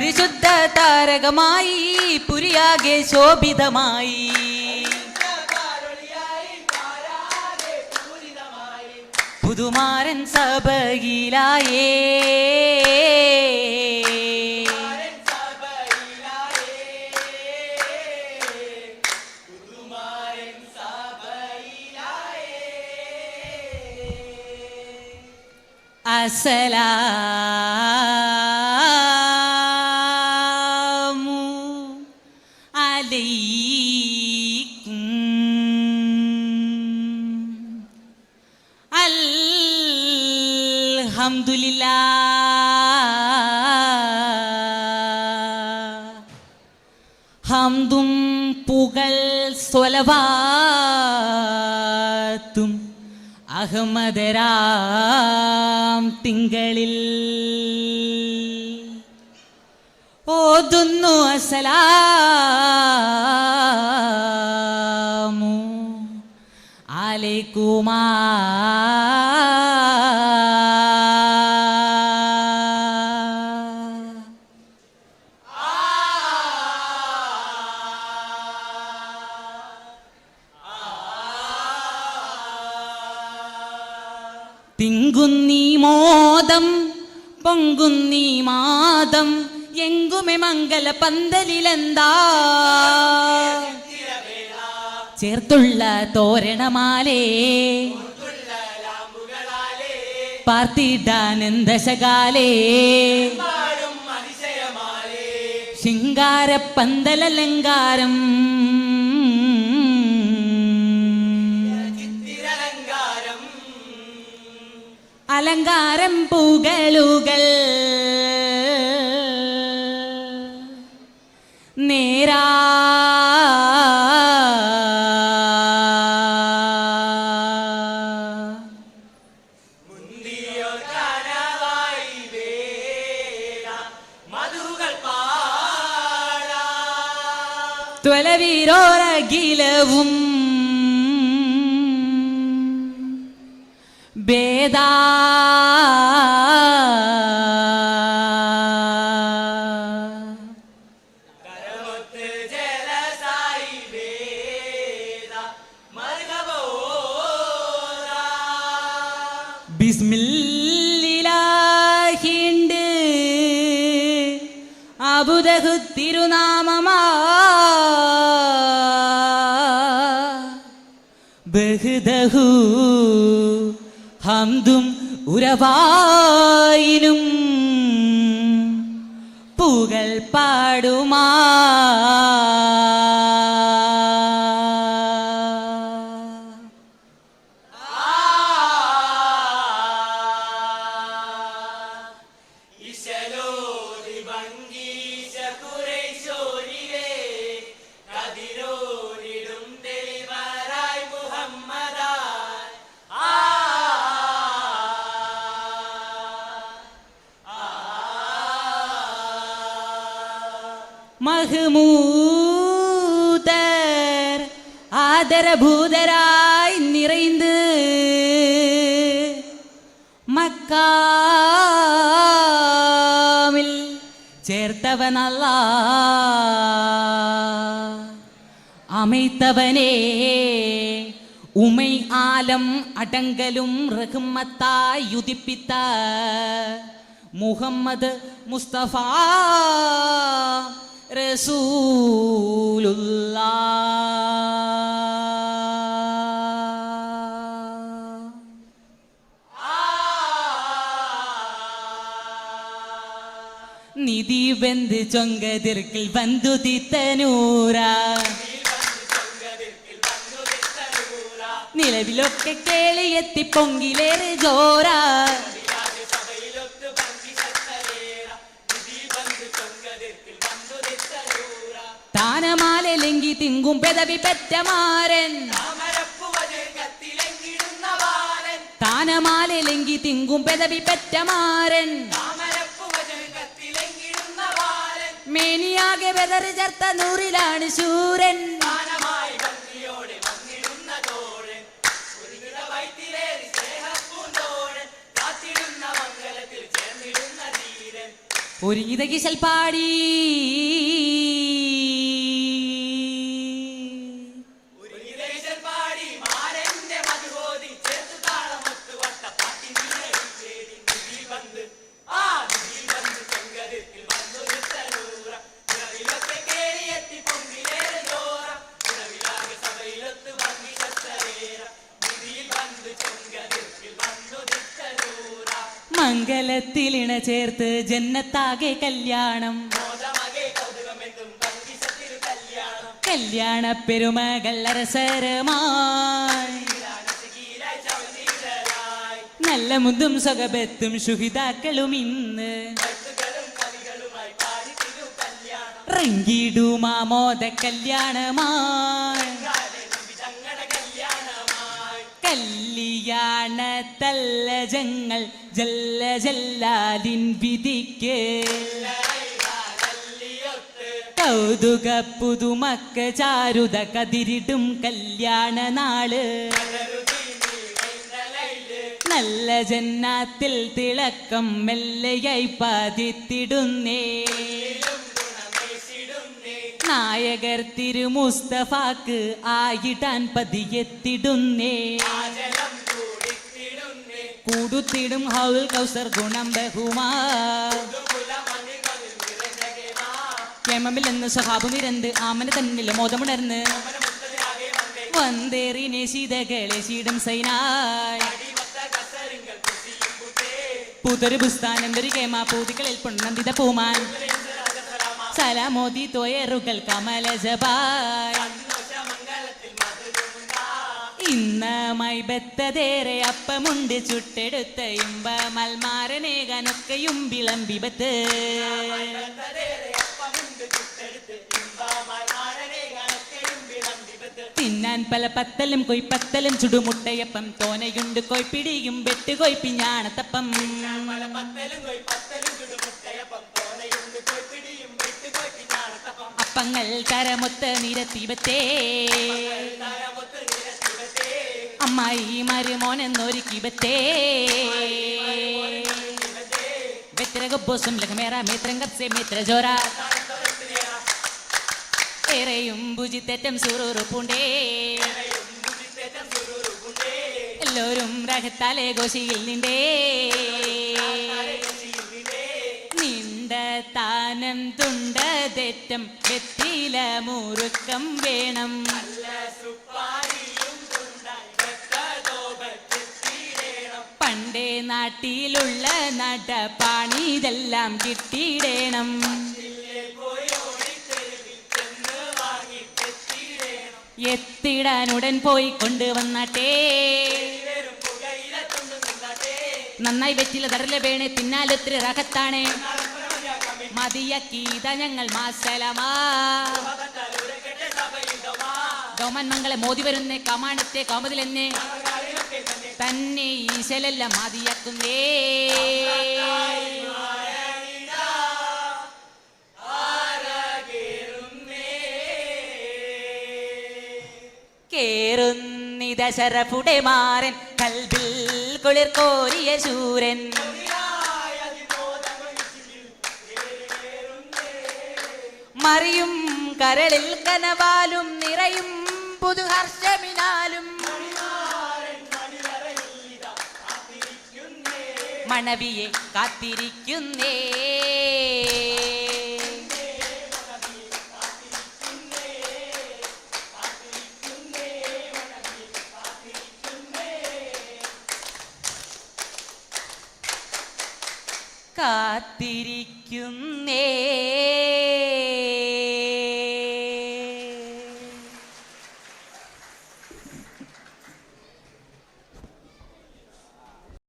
പരിശുദ്ധ താരകമായി പുരിയാകെ ശോഭിതമായി. പുതുമാരൻ സഭയിലായേ. അസലാമു അൽഹംദുലില്ലാ. ഹംദും പുകൾ സ്വലവാത്തും അഹമ്മദരാം തിങ്കളിൽ. ഓതുന്നു അസലാമു അലൈക്കുമാ തിങ്കുന്നീ മോദം പൊങ്കുന്നീ മാദം എങ്കുമെ മംഗല പന്തലിലെന്താ? ചേർത്തുള്ള തോരണമാലേ പാർത്തിടാനന്ദശകാലേ ശിങ്കാര അലങ്കാരം പൂകളുകൾ നേരാ. ത്വലവീരോരകിലവും ഭേദാ ബിസ്മില്ലാഹിണ്ട്. അബുദഹു തിരുനാമമാ. ഹംദും ഉരവായിനും. പൂകൾ പാടുമാ. മഹമൂതർ ആദരഭൂതരായി നിറൈന്ത് മക്കാമിൽ ചേർത്തവനല്ല. അമൈത്തവനേ ഉമൈ ആലം അടങ്കലും റഹ്മത്തായി യുതിപ്പിത്ത മുഹമ്മദ് മുസ്തഫാ റസൂലുള്ള നിധി ബന്ധ് ചൊങ്കതിർക്കിൽ ബന്ധു തിത്തനൂര നിലവിലൊക്കെ കേളിയെത്തി പൊങ്കിലേറെ ജോരാ താനമാലെങ്കി തിങ്കും പെതവി പെറ്റമാരൻ. താനമാലെങ്കി തിങ്കും പെതവി പെറ്റമാരൻ. മേനിയാകെ ബെതറി ചേർത്ത നൂറിലാണ് ശൂരൻ. ഒരുങ്ങിത പാടി മംഗലത്തിലിണ ചേർത്ത് ജന്നത്താകെ കല്യാണം. കല്യാണ. പെരുമകൾ അരസരമായി. നല്ല മുതും സുഖബത്തും ശുഹിതാക്കളും ഇന്ന്. റങ്കിടുമാമോദ കല്യാണമായി. കല്യാണ തല്ലജങ്ങൾ ജല്ല ജല്ലാലിൻ വിധിക്ക്. കൗതുക പുതുമക്ക ചാരുത കതിരിടും കല്യാണ നാൾ. നല്ല ജന്നാത്തിൽ തിളക്കം മെല്ലയായി പാതിത്തിടുന്നേ. നായകർ തിരുമുസ്തഫാക്ക് ആയിടാൻ പതിയെത്തിടുന്നേ. കൂടുത്തിടും ഹൗൽ കൗസർ ഗുണം ബഹുമാ. കേമമില്ലെന്ന് സഹാബു നിരന്ത് ആമന തന്നിൽ മോദമുണർന്ന്. വന്തേറിനെ ശീതകളെ ശീടം സൈനായി. പുതൊരു പുസ്താനന്തൊരു കേമാ പൂതികളിൽ പൊണ്ണന്തിത പൂമാൻ. സലാമോദി തോയറുകൾ കമല ജപായ് ഇന്നമായി ബത്തതേറെ അപ്പമുണ്ട് ചുട്ടെടുത്ത ഇമ്പ മൽമാരനേകനൊക്കെയും വിളമ്പി തിന്നാൻ പല പത്തലും കൊയ്പത്തലും ചുടുമുട്ടയപ്പം. തോനയുണ്ട് കൊയ്പിടിയും വെട്ട് കൊയ്പ്പിഞ്ഞാണത്തപ്പം അപ്പങ്ങൾ തരമൊത്ത് നിരത്തിവത്തേ. അമ്മായി മരുമോനെന്നൊരുക്കിവത്തേ. മേത്രം ലഘമേറ മേത്ര കപ്സെ ഏറെയും ഭുജിത്തേറ്റം സുറുറുപ്പുണ്ടേ. എല്ലാവരും രഹത്താലെ ഘോഷിയിൽ നിന്റെ നിണ്ട താനം തുണ്ടതെറ്റം വെത്തില മുറുക്കം വേണം. പണ്ടേ നാട്ടിലുള്ള നടപ്പാണി ഇതെല്ലാം കിട്ടിയിടേണം എത്തിടാനുടൻ പോയി കൊണ്ടുവന്നാട്ടേ. നന്നായി വെച്ചില്ല തടല വേണേ തിന്നാലൊത്തിരി റഹത്താണ് മതിയക്കീത ഞങ്ങൾ മാസലമാ. ഗവൺമെന്റ് മംഗളെ മോദി വരുന്നേ കമാണത്തെ കോമതിലെന്നെ. തന്നെ ഈശലെല്ലാം മതിയാക്കുന്നേ. കേറുന്നിത ശരഫുടെ മാരൻ കൽബിൽ കുളിർ കോരിയ ശൂരൻ. മറിയും കരളിൽ കനവാലും നിറയും പുതുഹർഷമിനാലും മണവിയെ കാത്തിരിക്കുന്നേ. കാത്തിരിക്കുന്നേ.